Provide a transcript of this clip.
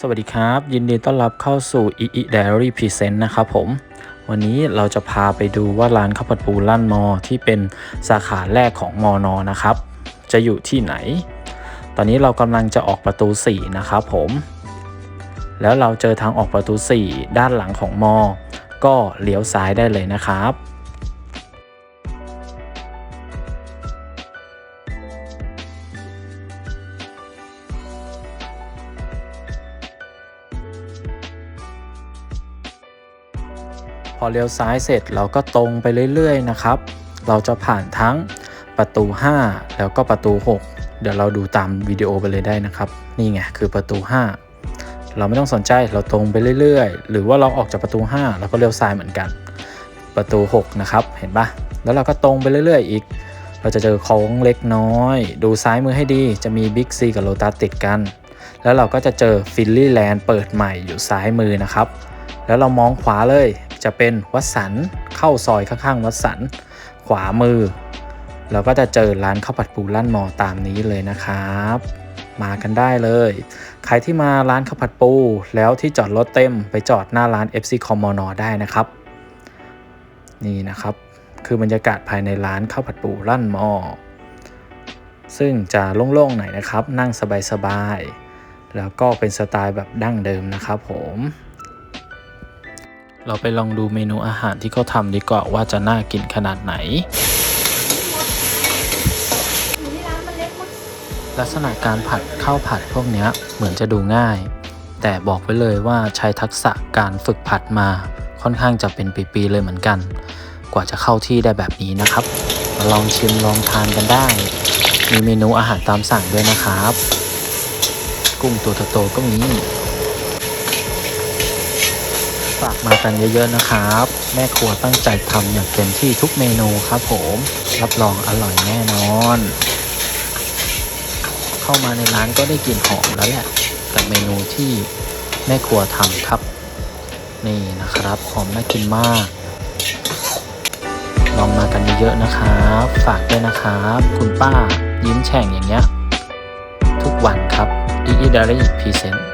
สวัสดีครับ ยินดีต้อนรับเข้าสู่ EE Diary Present นะครับผม วันนี้เราจะพาไปดูว่าร้านข้าวผัดปูลั่นมอที่เป็นสาขาแรกของมอนอนะครับ จะอยู่ที่ไหน ตอนนี้เรากำลังจะออกประตู 4 นะครับผม แล้วเราเจอทางออกประตู 4 ด้านหลังของมอ ก็เลี้ยวซ้ายได้เลยนะครับ อเลี้ยวซ้ายเสร็จเราก็ตรงไปเรื่อยๆนะครับ เราจะผ่านทั้งประตู 5 แล้วก็ประตู 6 เดี๋ยวเราดูตามวิดีโอไปเลยได้นะครับ นี่ไงคือประตู 5 เราไม่ต้องสนใจเราตรงไปเรื่อยๆ หรือว่าเราออกจากประตู 5 เราก็เลี้ยวซ้ายเหมือนกัน ประตู 6 นะครับเห็นปะแล้วเราก็ตรงไปเรื่อยๆ อีก เราจะเจอโค้งเล็กน้อย ดูซ้ายมือให้ดีจะมีบิ๊กซีกับโลตัสติดกัน แล้วเราก็จะเจอฟิลลี่แลนด์เปิดใหม่อยู่ซ้ายมือนะครับ แล้วเรามองขวาเลย จะเป็นวัดสันเข้าซอยข้างๆวัดสันขวามือ เราก็จะเจอร้านข้าวผัดปูลั่นมอตามนี้เลยนะครับ มากันได้เลย ใครที่มาร้านข้าวผัดปูแล้วที่จอดรถเต็มไปจอดหน้าร้าน FC คอมมอนอได้นะครับ นี่นะครับ คือบรรยากาศภายในร้านข้าวผัดปูลั่นมอซึ่งจะโล่งๆหน่อยนะครับ นั่งสบายๆแล้วก็เป็นสไตล์แบบดั้งเดิมนะครับผม เราไปลองดูเมนูอาหารที่เขาทำดีกว่าว่าจะน่ากินขนาดไหน ลักษณะการผัดข้าวผัดพวกนี้เหมือนจะดูง่าย แต่บอกไว้เลยว่าใช้ทักษะการฝึกผัดมาค่อนข้างจะเป็นปีๆเลยเหมือนกัน กว่าจะเข้าที่ได้แบบนี้นะครับมาลองชิมลองทานกันได้ มีเมนูอาหารตามสั่งด้วยนะครับ กุ้งตัวโตๆก็มี ฝากมากันเยอะๆนะครับ แม่ครัวตั้งใจทำอย่างเต็มที่ทุกเมนูครับผม รับรองอร่อยแน่นอน เข้ามาในร้านก็ได้กลิ่นหอมแล้วแหละกับเมนูที่แม่ครัวทำครับ นี่นะครับหอมน่ากินมาก ลองมากันเยอะๆนะครับ ฝากด้วยนะครับ คุณป้ายิ้มแฉ่งอย่างเงี้ย ทุกวันครับ e e d a r y Present